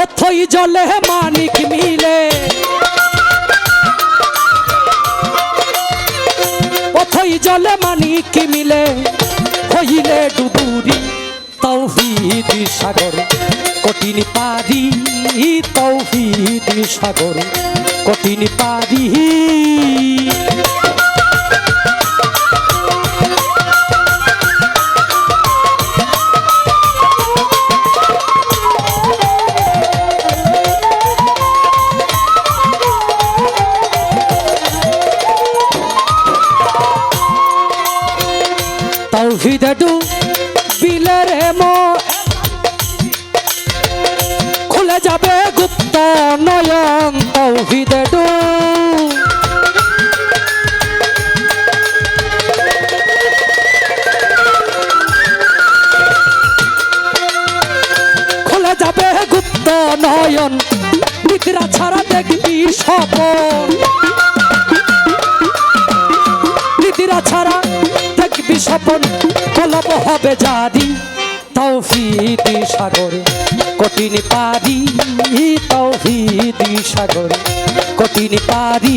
অথই জলে মানিক মিলে। অথই জলে মানিক মিলে। হইলে ডুবুরি তৌহিদি সাগর, কঠিন পারি তৌহিদি সাগর, কঠিন পারি তৌহিদ ডু বিলের মো। খুলে যাবে গুপ্ত নয়ন তৌহিদ ডু খুলে যাবে গুপ্ত নয়ন নিদ্রা ছাড়া দেখবি স্বপন। নিদিরা ছাড়া স্বপন কলব হবে জারি তৌফিদি সাগরে। কঠিন পারি তৌফিদি সাগরে। কঠিন পারি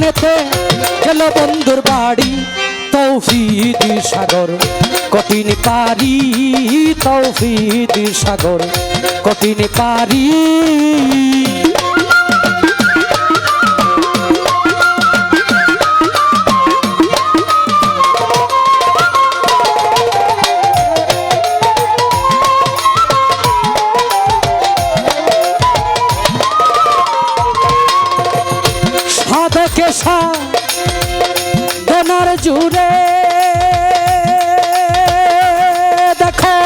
গোপনেতে গেল বন্ধুর বাড়ি। তৌফিদি সাগর কঠিন পারি তৌফিদি সাগর কঠিন পারি। জুড়ে। দেখো,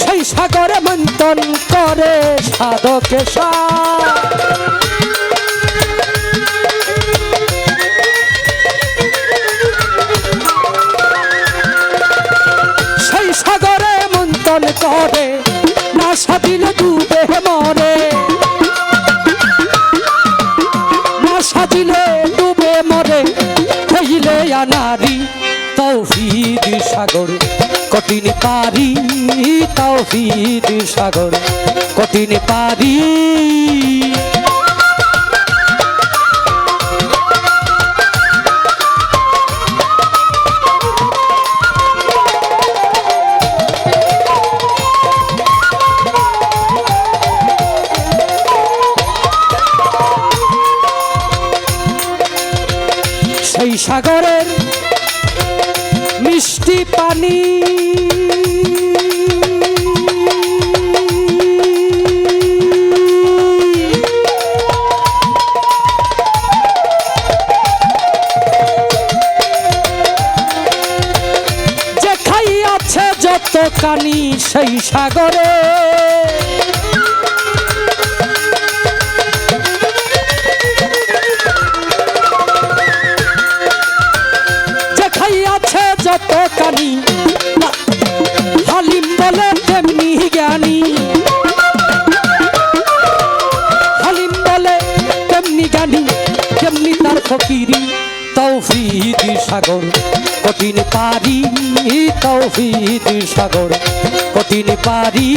সেই সাগরে মন্থন করে সাধকে সেই সাগরে মন্থন করে, না সাদিলে ডুবে মরে। না মরে আনারি তৌহিদ সাগর। কঠিন পারি তৌহিদ সাগর। কঠিন পারি সেই সাগরের মিষ্টি পানি। যে খাইয়াছে যত কানি সেই সাগরে ফকিরি তৌফিদি সাগর। কঠিন পারি তৌফিদি সাগর। কঠিন পারি।